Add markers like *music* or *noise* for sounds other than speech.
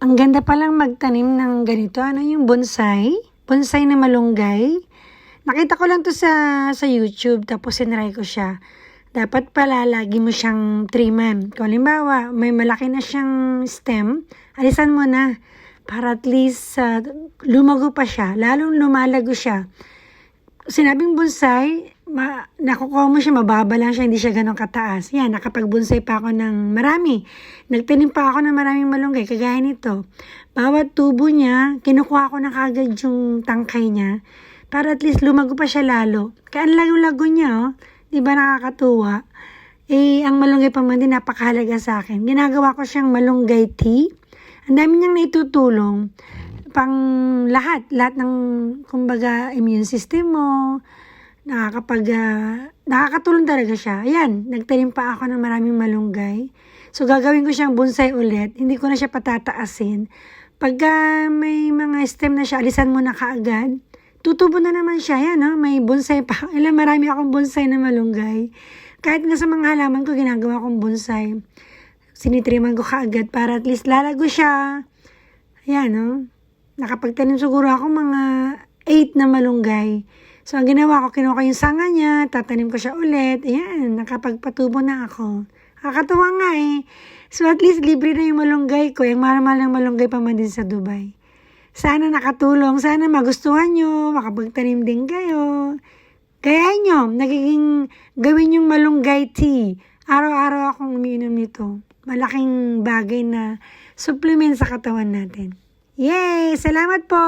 Ang ganda palang magtanim ng ganito. Ano yung bonsai? Bonsai na malunggay. Nakita ko lang to sa, sa YouTube tapos sinry ko siya. Dapat pala lagi mo siyang triman. Kung halimbawa, may malaki na siyang stem, alisan mo na para at least uh, lumago pa siya. Lalong lumalago siya. Sinabing bonsai, ma, nakukuha mo siya, mababa lang siya, hindi siya ganun kataas. Yan, nakapag-bonsai pa ako ng marami. Nagtanim pa ako ng maraming malunggay, kagaya nito. Bawat tubo niya, kinukuha ko na kagad yung tangkay niya para at least lumago pa siya lalo. Kaya ang lago-lago niya, oh. Di ba nakakatuwa? Eh, ang malunggay pa man din napakahalaga sa akin. Ginagawa ko siyang malunggay tea. Ang dami niyang naitutulong pang lahat, lahat ng kumbaga immune system mo, nakakapag ah, nakakatulong talaga siya. Ayan, nagtanim pa ako ng maraming malunggay. So gagawin ko siyang bonsai ulit. Hindi ko na siya patataasin. Pagka may mga stem na siya, alisan mo na kaagad. Tutubo na naman siya. Yan, no? may bonsai pa. *laughs* Ilan marami akong bonsai na malunggay. Kahit nga sa mga halaman ko, ginagawa kong bonsai. Sinitriman ko kaagad para at least lalago siya. Ayan, no? Nakapagtanim siguro ako mga 8 na malunggay. So, ang ginawa ko, kinuha ko yung sanga niya, tatanim ko siya ulit. Ayan, nakapagpatubo na ako. Nakakatuwa nga eh. So, at least libre na yung malunggay ko. Yung mahal-mahal ng malunggay pa man din sa Dubai. Sana nakatulong. Sana magustuhan nyo. Makapagtanim din kayo. Kaya nyo, nagiging gawin yung malunggay tea. Araw-araw akong umiinom nito. Malaking bagay na supplement sa katawan natin. Yay! Salamat po!